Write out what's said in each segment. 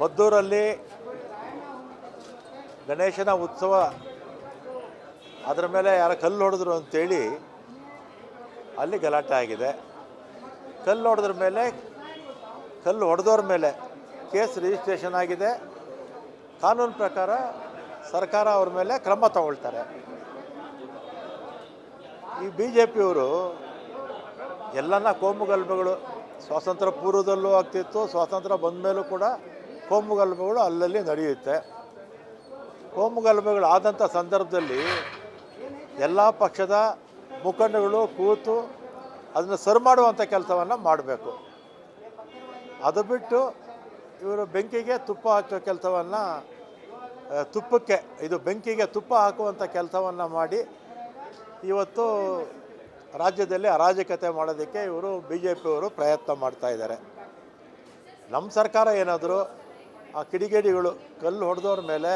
ಮದ್ದೂರಲ್ಲಿ ಗಣೇಶನ ಉತ್ಸವ, ಅದರ ಮೇಲೆ ಯಾರ ಕಲ್ಲು ಹೊಡೆದ್ರು ಅಂತೇಳಿ ಅಲ್ಲಿ ಗಲಾಟೆ ಆಗಿದೆ. ಕಲ್ಲು ಹೊಡೆದ್ರ ಮೇಲೆ, ಕಲ್ಲು ಹೊಡೆದವ್ರ ಮೇಲೆ ಕೇಸ್ ರಿಜಿಸ್ಟ್ರೇಷನ್ ಆಗಿದೆ. ಕಾನೂನು ಪ್ರಕಾರ ಸರ್ಕಾರ ಅವ್ರ ಮೇಲೆ ಕ್ರಮ ತಗೊಳ್ತಾರೆ. ಈ ಬಿ ಜೆ ಪಿಯವರು ಎಲ್ಲನ ಕೋಮುಗಲಭೆಗಳು ಸ್ವಾತಂತ್ರ್ಯ ಪೂರ್ವದಲ್ಲೂ ಆಗ್ತಿತ್ತು, ಸ್ವಾತಂತ್ರ್ಯ ಬಂದ ಮೇಲೂ ಕೂಡ ಕೋಮುಗಲಭೆಗಳು ಅಲ್ಲಲ್ಲಿ ನಡೆಯುತ್ತೆ. ಕೋಮುಗಲ್ಭೆಗಳು ಆದಂಥ ಸಂದರ್ಭದಲ್ಲಿ ಎಲ್ಲ ಪಕ್ಷದ ಮುಖಂಡಗಳು ಕೂತು ಅದನ್ನು ಸರಿ ಮಾಡುವಂಥ ಕೆಲಸವನ್ನು ಮಾಡಬೇಕು. ಅದು ಬಿಟ್ಟು ಇವರು ಬೆಂಕಿಗೆ ತುಪ್ಪ ಹಾಕೋ ಕೆಲಸವನ್ನು ತುಪ್ಪಕ್ಕೆ, ಇದು ಬೆಂಕಿಗೆ ತುಪ್ಪ ಹಾಕುವಂಥ ಕೆಲಸವನ್ನು ಮಾಡಿ ಇವತ್ತು ರಾಜ್ಯದಲ್ಲಿ ಅರಾಜಕತೆ ಮಾಡೋದಕ್ಕೆ ಇವರು ಬಿ ಜೆ ಪಿಯವರು ಪ್ರಯತ್ನ ಮಾಡ್ತಾ ಇದ್ದಾರೆ. ನಮ್ಮ ಸರ್ಕಾರ ಏನಾದರೂ ಆ ಕಿಡಿಗೇಡಿಗಳು ಕಲ್ಲು ಹೊಡೆದವ್ರ ಮೇಲೆ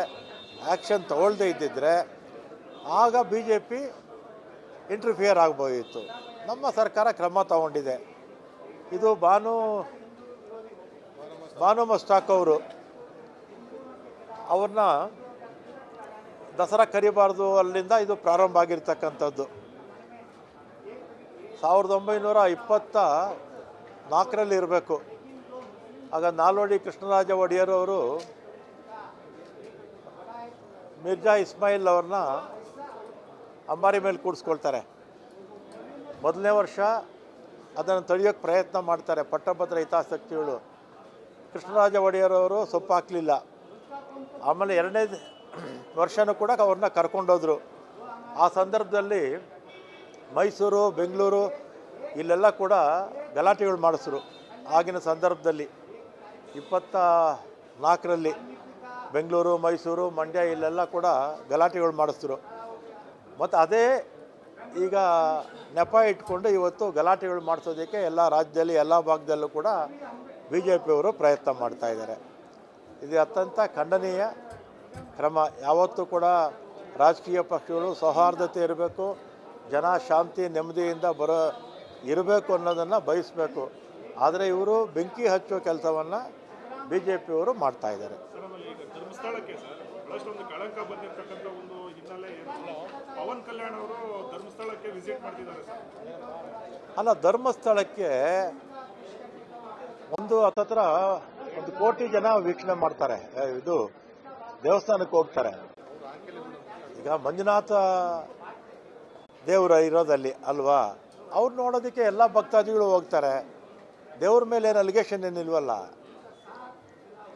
ಆ್ಯಕ್ಷನ್ ತಗೊಳ್ಳದೇ ಇದ್ದಿದ್ದರೆ ಆಗ ಬಿ ಜೆ ಪಿ ಇಂಟರ್ಫಿಯರ್ ಆಗ್ಬೋದಿತ್ತು. ನಮ್ಮ ಸರ್ಕಾರ ಕ್ರಮ ತಗೊಂಡಿದೆ. ಇದು ಭಾನು ಭಾನು ಮಸ್ತಾಕ್ ಅವರು ಅವ್ರನ್ನ ದಸರಾ ಕರಿಬಾರ್ದು ಅಲ್ಲಿಂದ ಇದು ಪ್ರಾರಂಭ ಆಗಿರ್ತಕ್ಕಂಥದ್ದು. ಸಾವಿರದ ಒಂಬೈನೂರ ಇಪ್ಪತ್ತ ನಾಲ್ಕರಲ್ಲಿ ಇರಬೇಕು. ಆಗ ನಾಲ್ವಡಿ ಕೃಷ್ಣರಾಜ ಒಡೆಯರ್ ಅವರು ಮಿರ್ಜಾ ಇಸ್ಮಾಯಿಲ್ ಅವ್ರನ್ನ ಅಂಬಾರಿ ಮೇಲೆ ಕೂಡಿಸ್ಕೊಳ್ತಾರೆ. ಮೊದಲನೇ ವರ್ಷ ಅದನ್ನು ತಡೆಯೋಕೆ ಪ್ರಯತ್ನ ಮಾಡ್ತಾರೆ ಪಟ್ಟಭದ್ರ ಹಿತಾಸಕ್ತಿಗಳು. ಕೃಷ್ಣರಾಜ ಒಡೆಯರ್ ಅವರು ಸೊಪ್ಪು ಹಾಕಲಿಲ್ಲ ಆಮೇಲೆ ಎರಡನೇ ವರ್ಷನೂ ಕೂಡ ಅವ್ರನ್ನ ಕರ್ಕೊಂಡೋದ್ರು. ಆ ಸಂದರ್ಭದಲ್ಲಿ ಮೈಸೂರು, ಬೆಂಗಳೂರು ಇಲ್ಲೆಲ್ಲ ಕೂಡ ಗಲಾಟೆಗಳು ಮಾಡಿಸ್ರು ಆಗಿನ ಸಂದರ್ಭದಲ್ಲಿ. ಇಪ್ಪತ್ತ ನಾಲ್ಕರಲ್ಲಿ ಬೆಂಗಳೂರು, ಮೈಸೂರು, ಮಂಡ್ಯ ಇಲ್ಲೆಲ್ಲ ಕೂಡ ಗಲಾಟೆಗಳು ಮಾಡಿಸಿದ್ರು ಮತ್ತು ಅದೇ ಈಗ ನೆಪ ಇಟ್ಕೊಂಡು ಇವತ್ತು ಗಲಾಟೆಗಳು ಮಾಡಿಸೋದಕ್ಕೆ ಎಲ್ಲ ರಾಜ್ಯದಲ್ಲಿ ಎಲ್ಲ ಭಾಗದಲ್ಲೂ ಕೂಡ ಬಿ ಜೆ ಪಿಯವರು ಪ್ರಯತ್ನ ಮಾಡ್ತಾ ಇದ್ದಾರೆ. ಇದು ಅತ್ಯಂತ ಖಂಡನೀಯ ಕ್ರಮ. ಯಾವತ್ತೂ ಕೂಡ ರಾಜಕೀಯ ಪಕ್ಷಗಳು ಸೌಹಾರ್ದತೆ ಇರಬೇಕು, ಜನ ಶಾಂತಿ, ನೆಮ್ಮದಿಯಿಂದ ಬರೋ ಇರಬೇಕು ಅನ್ನೋದನ್ನು ಬಯಸಬೇಕು. ಆದರೆ ಇವರು ಬೆಂಕಿ ಹಚ್ಚೋ ಕೆಲಸವನ್ನು ಬಿ ಜೆ ಪಿಯವರು ಮಾಡ್ತಾ ಇದ್ದಾರೆ. ಸರ್ ಆಮೇಲೆ ಧರ್ಮಸ್ಥಳಕ್ಕೆ ಸರ್ ಬಹಳಷ್ಟೊಂದು ಕಳಂಕ ಬಂದಿರತಕ್ಕಂಥ ಒಂದು ಹಿನ್ನೆಲೆ ಏನು? ಪವನ್ ಕಲ್ಯಾಣ್ ಅವರು ಧರ್ಮಸ್ಥಳಕ್ಕೆ ವಿಸಿಟ್ ಮಾಡ್ತಿದ್ದಾರೆ ಸರ್. ಅಲ್ಲ ಧರ್ಮಸ್ಥಳಕ್ಕೆ ಒಂದು ಹತ್ತತ್ರ ಒಂದು ಕೋಟಿ ಜನ ವೀಕ್ಷಣೆ ಮಾಡ್ತಾರೆ. ಇದು ದೇವಸ್ಥಾನಕ್ಕೆ ಹೋಗ್ತಾರೆ. ಈಗ ಮಂಜುನಾಥ ದೇವರ ಇರೋದಲ್ಲಿ ಅಲ್ವಾ? ಅವ್ರು ನೋಡೋದಕ್ಕೆ ಎಲ್ಲ ಭಕ್ತಾದಿಗಳು ಹೋಗ್ತಾರೆ. ದೇವ್ರ ಮೇಲೆ ಏನು ಅಲಿಗೇಷನ್ ಏನಿಲ್ವಲ್ಲ?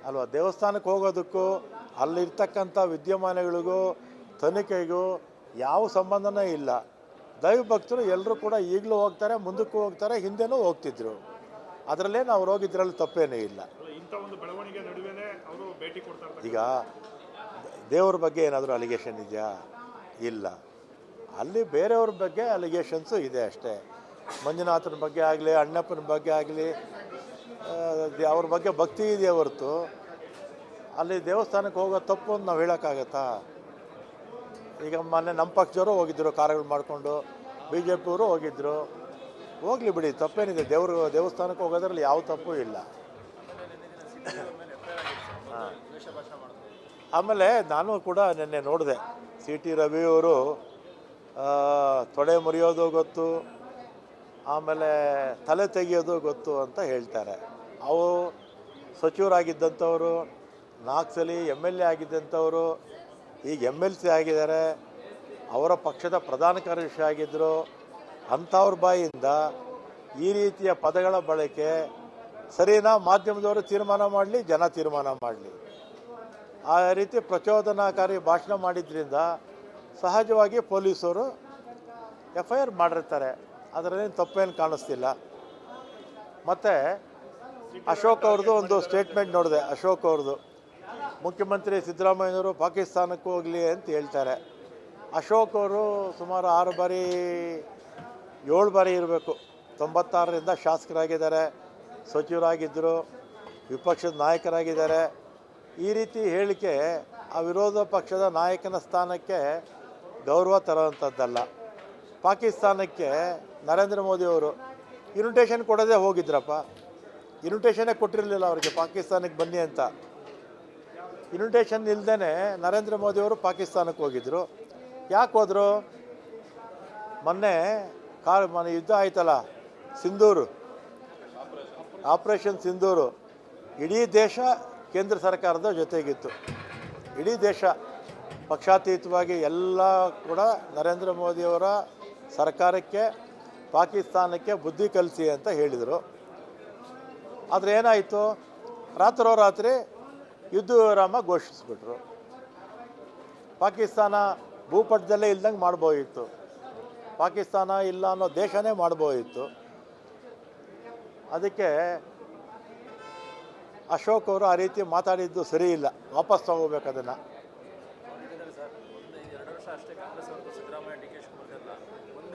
ಅಲ್ವಾ ದೇವಸ್ಥಾನಕ್ಕೆ ಹೋಗೋದಕ್ಕೂ ಅಲ್ಲಿರ್ತಕ್ಕಂಥ ವಿದ್ಯಮಾನಗಳಿಗೂ ತನಿಖೆಗೂ ಯಾವ ಸಂಬಂಧನೇ ಇಲ್ಲ. ದೈವ ಭಕ್ತರು ಎಲ್ಲರೂ ಕೂಡ ಈಗಲೂ ಹೋಗ್ತಾರೆ ಮುಂದಕ್ಕೂ ಹೋಗ್ತಾರೆ ಹಿಂದೆನೂ ಹೋಗ್ತಿದ್ರು. ಅದರಲ್ಲೇ ನಾವು ಹೋಗಿದ್ರಲ್ಲಿ ತಪ್ಪೇನೇ ಇಲ್ಲ. ಈಗ ದೇವ್ರ ಬಗ್ಗೆ ಏನಾದರೂ ಅಲಿಗೇಷನ್ ಇದೆಯಾ? ಇಲ್ಲ. ಅಲ್ಲಿ ಬೇರೆಯವ್ರ ಬಗ್ಗೆ ಅಲಿಗೇಷನ್ಸು ಇದೆ ಅಷ್ಟೇ. ಮಂಜುನಾಥನ ಬಗ್ಗೆ ಆಗಲಿ ಅಣ್ಣಪ್ಪನ ಬಗ್ಗೆ ಆಗಲಿ ಅವ್ರ ಬಗ್ಗೆ ಭಕ್ತಿ ಇದೆಯೇ ಹೊರತು? ಅಲ್ಲಿ ದೇವಸ್ಥಾನಕ್ಕೆ ಹೋಗೋ ತಪ್ಪು ಅಂತ ನಾವು ಹೇಳೋಕ್ಕಾಗತ್ತಾ? ಈಗ ಮೊನ್ನೆ ನಮ್ಮ ಪಕ್ಷದವರು ಹೋಗಿದ್ದರು ಕಾರ್ಯಗಳು ಮಾಡಿಕೊಂಡು. ಬಿ ಜೆ ಪಿಯವರು ಹೋಗಿದ್ದರು ಹೋಗಲಿ ಬಿಡಿ, ತಪ್ಪೇನಿದೆ. ದೇವ್ರ, ದೇವಸ್ಥಾನಕ್ಕೆ ಹೋಗೋದ್ರಲ್ಲಿ ಯಾವ ತಪ್ಪು ಇಲ್ಲ. ಆಮೇಲೆ ನಾನು ಕೂಡ ನಿನ್ನೆ ನೋಡಿದೆ. ಸಿ ಟಿ ರವಿಯವರು ತೊಡೆ ಮುರಿಯೋದು ಗೊತ್ತು. ಆಮೇಲೆ ತಲೆ ತೆಗೆಯೋದು ಗೊತ್ತು ಅಂತ ಹೇಳ್ತಾರೆ. ಅವು ಸಚಿವರಾಗಿದ್ದಂಥವರು, ನಾಲ್ಕು ಸಲ ಎಂ ಎಲ್ ಎ ಆಗಿದ್ದಂಥವರು, ಈಗ ಎಂ ಎಲ್ ಸಿ ಆಗಿದ್ದಾರೆ, ಅವರ ಪಕ್ಷದ ಪ್ರಧಾನ ಕಾರ್ಯದರ್ಶಿ ಆಗಿದ್ದರು ಅಂಥವ್ರ ಬಾಯಿಂದ ಈ ರೀತಿಯ ಪದಗಳ ಬಳಕೆ ಸರಿನಾ ಮಾಧ್ಯಮದವರು ತೀರ್ಮಾನ ಮಾಡಲಿ, ಜನ ತೀರ್ಮಾನ ಮಾಡಲಿ. ಆ ರೀತಿ ಪ್ರಚೋದನಾಕಾರಿ ಭಾಷಣ ಮಾಡಿದ್ರಿಂದ ಸಹಜವಾಗಿ ಪೊಲೀಸರು ಎಫ್ ಐ ಆರ್ ಮಾಡಿರ್ತಾರೆ. ಅದರಲ್ಲೇನು ತಪ್ಪೇನು ಕಾಣಿಸ್ತಿಲ್ಲ. ಮತ್ತು ಅಶೋಕ್ ಅವ್ರದ್ದು ಒಂದು ಸ್ಟೇಟ್ಮೆಂಟ್ ನೋಡಿದೆ, ಅಶೋಕ್ ಅವ್ರದ್ದು. ಮುಖ್ಯಮಂತ್ರಿ ಸಿದ್ದರಾಮಯ್ಯನವರು ಪಾಕಿಸ್ತಾನಕ್ಕೂ ಹೋಗಲಿ ಅಂತ ಹೇಳ್ತಾರೆ. ಅಶೋಕ್ ಅವರು ಸುಮಾರು ಆರು ಬಾರಿ, ಏಳು ಬಾರಿ ಇರಬೇಕು. ತೊಂಬತ್ತಾರರಿಂದ ಶಾಸಕರಾಗಿದ್ದಾರೆ, ಸಚಿವರಾಗಿದ್ದರು, ವಿಪಕ್ಷದ ನಾಯಕರಾಗಿದ್ದಾರೆ. ಈ ರೀತಿ ಹೇಳಿಕೆ ಆ ವಿರೋಧ ಪಕ್ಷದ ನಾಯಕನ ಸ್ಥಾನಕ್ಕೆ ಗೌರವ ತರುವಂಥದ್ದಲ್ಲ. ಪಾಕಿಸ್ತಾನಕ್ಕೆ ನರೇಂದ್ರ ಮೋದಿಯವರು ಇನ್ವಿಟೇಷನ್ ಕೊಡೋದೇ ಹೋಗಿದ್ರಪ್ಪ. ಇನ್ವಿಟೇಷನೇ ಕೊಟ್ಟಿರಲಿಲ್ಲ ಅವರಿಗೆ, ಪಾಕಿಸ್ತಾನಕ್ಕೆ ಬನ್ನಿ ಅಂತ. ಇನ್ವಿಟೇಷನ್ ಇಲ್ಲದೇ ನರೇಂದ್ರ ಮೋದಿಯವರು ಪಾಕಿಸ್ತಾನಕ್ಕೆ ಹೋಗಿದ್ದರು ಯಾಕೆ ಹೋದರು? ಮೊನ್ನೆ ಕಾರ್ ಮನೆ ಯುದ್ಧ ಆಯ್ತಲ್ಲ, ಸಿಂಧೂರು. ಆಪರೇಷನ್ ಸಿಂಧೂರು. ಇಡೀ ದೇಶ ಕೇಂದ್ರ ಸರ್ಕಾರದ ಜೊತೆಗಿತ್ತು. ಇಡೀ ದೇಶ ಪಕ್ಷಾತೀತವಾಗಿ ಎಲ್ಲ ಕೂಡ ನರೇಂದ್ರ ಮೋದಿಯವರ ಸರ್ಕಾರಕ್ಕೆ, ಪಾಕಿಸ್ತಾನಕ್ಕೆ ಬುದ್ಧಿ ಕಲಿಸಿ ಅಂತ ಹೇಳಿದರು. ಆದರೆ ಏನಾಯಿತು? ರಾತ್ರೋರಾತ್ರಿ ಯುದ್ಧ ವಿರಾಮ ಘೋಷಿಸ್ಬಿಟ್ರು. ಪಾಕಿಸ್ತಾನ ಭೂಪಟದಲ್ಲೇ ಇಲ್ದಂಗೆ ಮಾಡ್ಬೋದಿತ್ತು ಪಾಕಿಸ್ತಾನ ಇಲ್ಲ ಅನ್ನೋ ದೇಶನೇ ಮಾಡ್ಬೋದಿತ್ತು ಅದಕ್ಕೆ ಅಶೋಕ್ ಅವರು ಆ ರೀತಿ ಮಾತಾಡಿದ್ದು ಸರಿ ಇಲ್ಲ. ವಾಪಸ್ ತಗೋಬೇಕು ಅದನ್ನು ಹೇಳಿದ್ದಾರೆ ಸರ್ ಒಂದು ಎರಡು ವರ್ಷ ಅಷ್ಟೇ ಕಾಂಗ್ರೆಸ್ ಅವ್ರದ್ದು ಸಿದ್ದರಾಮಯ್ಯ ಡಿ ಕೆ ಶಿವಕುಮಾರ್ ಎಲ್ಲ ಮುಂದೆ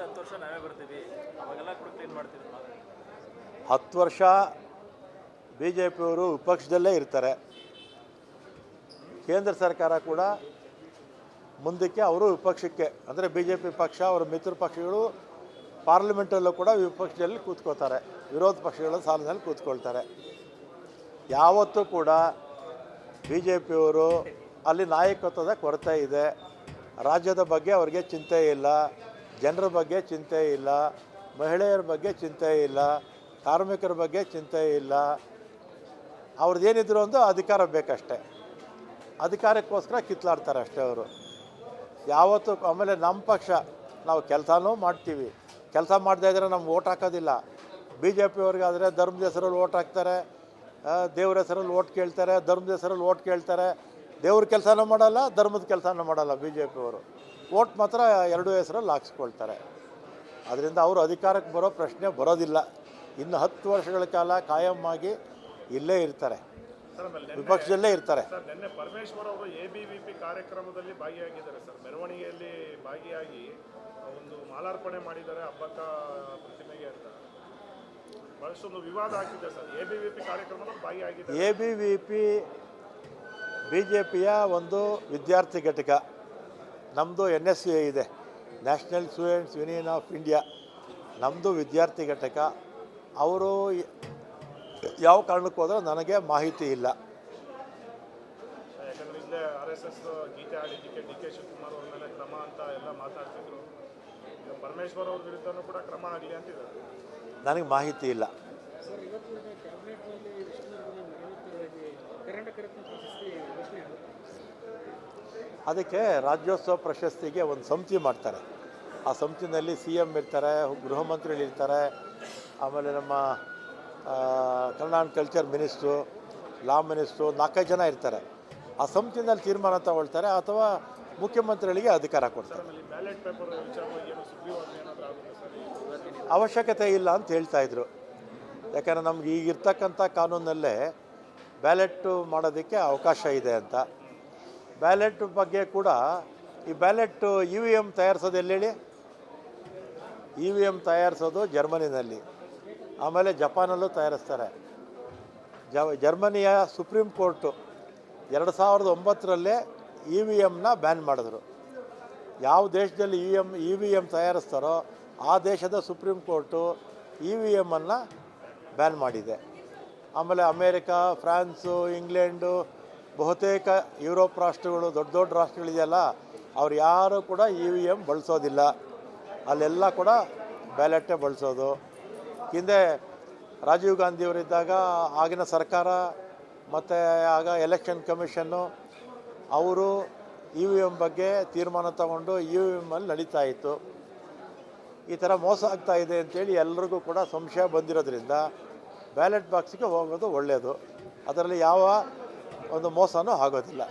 ಹತ್ತು ವರ್ಷ ಬಿ ಜೆ ಪಿಯವರು ವಿಪಕ್ಷದಲ್ಲೇ ಇರ್ತಾರೆ. ಕೇಂದ್ರ ಸರ್ಕಾರ ಕೂಡ ಮುಂದಕ್ಕೆ ಅವರು ವಿಪಕ್ಷಕ್ಕೆ, ಅಂದರೆ ಬಿ ಜೆ ಪಿ ಪಕ್ಷ, ಅವರ ಮಿತ್ರ ಪಕ್ಷಗಳು ಪಾರ್ಲಿಮೆಂಟಲ್ಲೂ ಕೂಡ ವಿಪಕ್ಷದಲ್ಲಿ ಕೂತ್ಕೋತಾರೆ. ವಿರೋಧ ಪಕ್ಷಗಳ ಸಾಲಿನಲ್ಲಿ ಕೂತ್ಕೊಳ್ತಾರೆ. ಯಾವತ್ತೂ ಕೂಡ ಬಿ ಜೆ ಪಿಯವರು ಅಲ್ಲಿ ನಾಯಕತ್ವದ ಕೊರತೆ ಇದೆ. ರಾಜ್ಯದ ಬಗ್ಗೆ ಅವ್ರಿಗೆ ಚಿಂತೆ ಇಲ್ಲ. ಜನರ ಬಗ್ಗೆ ಚಿಂತೆ ಇಲ್ಲ, ಮಹಿಳೆಯರ ಬಗ್ಗೆ ಚಿಂತೆ ಇಲ್ಲ, ಕಾರ್ಮಿಕರ ಬಗ್ಗೆ ಚಿಂತೆ ಇಲ್ಲ. ಅವ್ರದ್ದೇನಿದ್ರು ಒಂದು ಅಧಿಕಾರ ಬೇಕಷ್ಟೆ. ಅಧಿಕಾರಕ್ಕೋಸ್ಕರ ಕಿತ್ಲಾಡ್ತಾರೆ ಅಷ್ಟೇ ಅವರು. ಯಾವತ್ತು ಆಮೇಲೆ ನಮ್ಮ ಪಕ್ಷ, ನಾವು ಕೆಲಸನೂ ಮಾಡ್ತೀವಿ. ಕೆಲಸ ಮಾಡದೇ ಇದ್ದರೆ ನಮ್ಗೆ ಓಟ್ ಹಾಕೋದಿಲ್ಲ. ಬಿ ಜೆ ಪಿಯವ್ರಿಗಾದರೆ ಧರ್ಮದ ಹೆಸರಲ್ಲಿ ಓಟ್ ಹಾಕ್ತಾರೆ ದೇವ್ರ ಹೆಸರಲ್ಲಿ ಓಟ್ ಕೇಳ್ತಾರೆ, ಧರ್ಮದ ಹೆಸರಲ್ಲಿ ಓಟ್ ಕೇಳ್ತಾರೆ. ದೇವ್ರ ಕೆಲಸನೂ ಮಾಡಲ್ಲ ಧರ್ಮದ ಕೆಲಸನೂ ಮಾಡಲ್ಲ ಬಿ ಜೆ ಪಿಯವರು ಓಟ್ ಮಾತ್ರ ಎರಡೂ ಹೆಸರಲ್ಲಿ ಹಾಕ್ಸ್ಕೊಳ್ತಾರೆ. ಅದರಿಂದ ಅವರು ಅಧಿಕಾರಕ್ಕೆ ಬರೋ ಪ್ರಶ್ನೆ ಬರೋದಿಲ್ಲ. ಇನ್ನು ಹತ್ತು ವರ್ಷಗಳ ಕಾಲ ಕಾಯಂ ಆಗಿ ಇಲ್ಲೇ ಇರ್ತಾರೆ. ವಿಪಕ್ಷದಲ್ಲೇ ಇರ್ತಾರೆ. ಸರ್ ನಿನ್ನೆ ಪರಮೇಶ್ವರ್ ಅವರು ಎ ಬಿ ವಿ ಪಿ ಕಾರ್ಯಕ್ರಮದಲ್ಲಿ ಭಾಗಿಯಾಗಿದ್ದಾರೆ ಸರ್. ಮೆರವಣಿಗೆಯಲ್ಲಿ ಭಾಗಿಯಾಗಿ ಒಂದು ಮಾಲಾರ್ಪಣೆ ಮಾಡಿದ್ದಾರೆ ಹಬ್ಬಕ್ಕ ಪ್ರತಿಮೆಗೆ ಅಂತ. ಬಹಳಷ್ಟೊಂದು ವಿವಾದ ಆಗಿದೆ sir. A B V P ಕಾರ್ಯಕ್ರಮದಲ್ಲಿ ಭಾಗಿಯಾಗಿದ್ದಾರೆ. A B V P B J ಪಿಯ ಒಂದು ವಿದ್ಯಾರ್ಥಿ ಘಟಕ. ನಮ್ಮದು ಎನ್ ಎಸ್ ಯು ಇದೆ. National students union of India. ನಮ್ಮದು ವಿದ್ಯಾರ್ಥಿ ಘಟಕ. ಅವರು ಯಾವ ಕಾರಣಕ್ಕೂ ಹೋದ್ರೆ ನನಗೆ ಮಾಹಿತಿ ಇಲ್ಲ. ಯಾಕಂದ್ರೆ ಇಲ್ಲೇ ಆರ್ ಎಸ್ ಎಸ್ ಗೀತೆ ಆಡಿದ್ದಕ್ಕೆ ಡಿ ಕೆ ಶಿವಕುಮಾರ್ ಅವ್ರ ಮೇಲೆ ಕ್ರಮ ಅಂತ ಎಲ್ಲ ಮಾತಾಡ್ತಿದ್ರು. ಈಗ ಪರಮೇಶ್ವರ್ ಅವ್ರ ವಿರುದ್ಧನೂ ಕೂಡ ಕ್ರಮ ಆಗಲಿ ಅಂತಿದ್ದಾರೆ. ನನಗೆ ಮಾಹಿತಿ ಇಲ್ಲ. ಅದಕ್ಕೆ ರಾಜ್ಯೋತ್ಸವ ಪ್ರಶಸ್ತಿಗೆ ಒಂದು ಸಮಿತಿ ಮಾಡ್ತಾರೆ. ಆ ಸಮಿತಿನಲ್ಲಿ ಸಿ ಎಂ ಇರ್ತಾರೆ, ಗೃಹ ಮಂತ್ರಿಗಳು ಇರ್ತಾರೆ, ಆಮೇಲೆ ನಮ್ಮ Kannada and culture minister law minister ನಾಲ್ಕೈದು ಜನ ಇರ್ತಾರೆ. ಆ ಸಮಿತಿನಲ್ಲಿ ತೀರ್ಮಾನ ತಗೊಳ್ತಾರೆ ಅಥವಾ ಮುಖ್ಯಮಂತ್ರಿಗಳಿಗೆ ಅಧಿಕಾರ ಕೊಡ್ತಾರೆ. ಅವಶ್ಯಕತೆ ಇಲ್ಲ ಅಂತ ಹೇಳ್ತಾ ಇದ್ರು. ಯಾಕಂದರೆ ನಮ್ಗೆ ಈಗಿರ್ತಕ್ಕಂಥ ಕಾನೂನಲ್ಲೇ ಬ್ಯಾಲೆಟ್ಟು ಮಾಡೋದಕ್ಕೆ ಅವಕಾಶ ಇದೆ ಅಂತ. ಬ್ಯಾಲೆಟ್ ಬಗ್ಗೆ ಕೂಡ ಈ ಬ್ಯಾಲೆಟ್ ಇ ವಿ ಎಂ ತಯಾರಿಸೋದು ಎಲ್ಲೇಳಿ ಇ ವಿ ಎಂ ತಯಾರಿಸೋದು ಜರ್ಮನಿನಲ್ಲಿ. ಆಮೇಲೆ ಜಪಾನಲ್ಲೂ ತಯಾರಿಸ್ತಾರೆ. ಜ, ಜರ್ಮನಿಯ ಸುಪ್ರೀಂ ಕೋರ್ಟು ಎರಡು ಸಾವಿರದ ಒಂಬತ್ತರಲ್ಲೇ ಇ ವಿ ಎಮ್ನ ಬ್ಯಾನ್ ಮಾಡಿದ್ರು. ಯಾವ ದೇಶದಲ್ಲಿ E M E V M ತಯಾರಿಸ್ತಾರೋ ಆ ದೇಶದ ಸುಪ್ರೀಂ ಕೋರ್ಟು ಇ ವಿ ಎಮ್ಮನ್ನು ಬ್ಯಾನ್ ಮಾಡಿದೆ. ಆಮೇಲೆ ಅಮೇರಿಕಾ, ಫ್ರಾನ್ಸು, ಇಂಗ್ಲೆಂಡು ಬಹುತೇಕ ಯುರೋಪ್ ರಾಷ್ಟ್ರಗಳು, ದೊಡ್ಡ ದೊಡ್ಡ ರಾಷ್ಟ್ರಗಳಿದೆಯಲ್ಲ, ಅವ್ರು ಯಾರೂ ಕೂಡ ಇ ವಿ ಎಂ ಬಳಸೋದಿಲ್ಲ. ಅಲ್ಲೆಲ್ಲ ಕೂಡ ಬ್ಯಾಲೆಟೇ ಬಳಸೋದು. ಹಿಂದೆ ರಾಜೀವ್ ಗಾಂಧಿಯವರಿದ್ದಾಗ ಆಗಿನ ಸರ್ಕಾರ, ಮತ್ತು ಆಗ ಎಲೆಕ್ಷನ್ ಕಮಿಷನ್ನು, ಅವರು ಇ ವಿ ಎಂ ಬಗ್ಗೆ ತೀರ್ಮಾನ ತಗೊಂಡು ಇ ವಿ ಎಮ್ಮಲ್ಲಿ ನಡೀತಾ ಇತ್ತು. ಈ ಥರ ಮೋಸ ಆಗ್ತಾ ಇದೆ ಅಂತೇಳಿ ಎಲ್ರಿಗೂ ಕೂಡ ಸಂಶಯ ಬಂದಿರೋದ್ರಿಂದ ಬ್ಯಾಲೆಟ್ ಬಾಕ್ಸ್ಗೆ ಹೋಗೋದು ಒಳ್ಳೆಯದು ಅದರಲ್ಲಿ ಯಾವ ಒಂದು ಮೋಸನೂ ಆಗೋದಿಲ್ಲ.